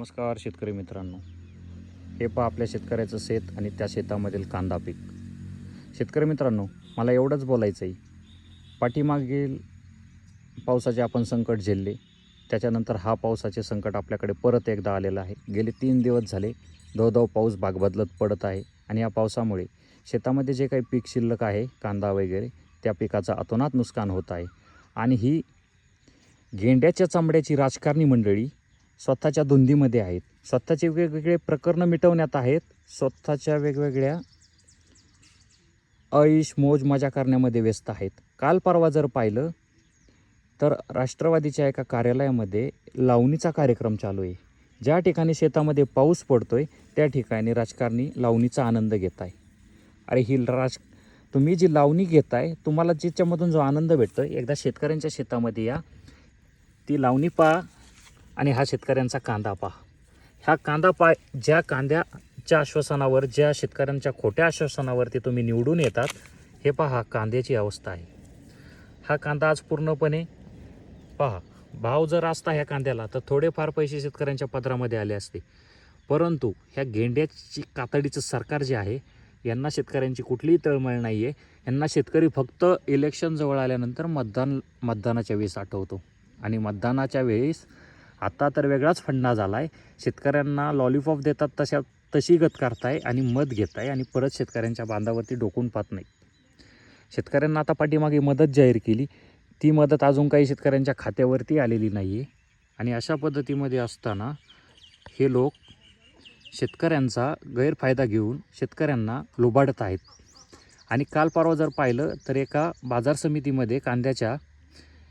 नमस्कार शेतकरी मित्रांनो. हे पहा आपल्या शेतकऱ्याचं शेत आणि त्या शेतामधील कांदा पीक. शेतकरी मित्रांनो मला एवढंच बोलायचं आहे. पाठीमागील पावसाचे आपण संकट झेलले. त्याच्यानंतर हा पावसाचे संकट आपल्याकडे परत एकदा आलेलं आहे. गेले तीन दिवस झाले धवधव पाऊस बाग बदलत पडत आहे आणि या पावसामुळे शेतामध्ये जे काही पीक शिल्लक आहे कांदा वगैरे त्या पिकाचं अतोनात नुकसान होत आहे. आणि ही गेंड्याच्या चामड्याची राजकारणी मंडळी स्वतःच्या धुंदीमध्ये आहेत. स्वतःचे वेगवेगळे प्रकरणं मिटवण्यात आहेत. स्वतःच्या वेगवेगळ्या ऐश मोज मजा करण्यामध्ये व्यस्त आहेत. काल परवा जर पाहिलं तर राष्ट्रवादीच्या एका कार्यालयामध्ये लावणीचा कार्यक्रम चालू आहे. ज्या ठिकाणी शेतामध्ये पाऊस पडतो आहे त्या ठिकाणी राजकारणी लावणीचा आनंद घेत आहे. अरे ही राज तुम्ही जी लावणी घेत आहे तुम्हाला जिच्यामधून जो आनंद भेटतो एकदा शेतकऱ्यांच्या शेतामध्ये या. ती लावणी पहा. आणि हा शेतकऱ्यांचा कांदा पहा. ह्या कांदा पाय ज्या कांद्याच्या आश्वासनावर ज्या शेतकऱ्यांच्या खोट्या आश्वासनावरती तुम्ही निवडून येतात हे पहा कांद्याची अवस्था आहे. हा कांदा आज पूर्णपणे पहा भाव जर असता ह्या कांद्याला तर थोडेफार पैसे शेतकऱ्यांच्या पदरामध्ये आले असते. परंतु ह्या गेंड्याची कातडीचं सरकार जे आहे यांना शेतकऱ्यांची कुठलीही तळमळ नाही आहे यांना शेतकरी फक्त इलेक्शन जवळ आल्यानंतर मतदान मतदानाच्या वेळेस आठवतो. आणि मतदानाच्या वेळेस आता तर वेगळाच फंडा झाला आहे शेतकऱ्यांना लॉलीपॉप देतात तशा तशी गत करताय आणि मत घेताय आणि परत शेतकऱ्यांच्या बांधावरती डोकून पाहत नाही. शेतकऱ्यांना आता पाठीमागे मदत जाहीर केली. ती मदत अजून काही शेतकऱ्यांच्या खात्यावरती आलेली नाही आहे आणि अशा पद्धतीमध्ये असताना हे लोक शेतकऱ्यांचा गैरफायदा घेऊन शेतकऱ्यांना लुबाडत आहेत. आणि काल परवा जर पाहिलं तर एका बाजार समितीमध्ये कांद्याच्या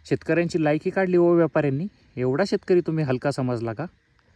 शेतकऱ्यांची लायकी काढली व व्यापाऱ्यांनी. एवढा शेतकरी तुम्ही हलका समजला का?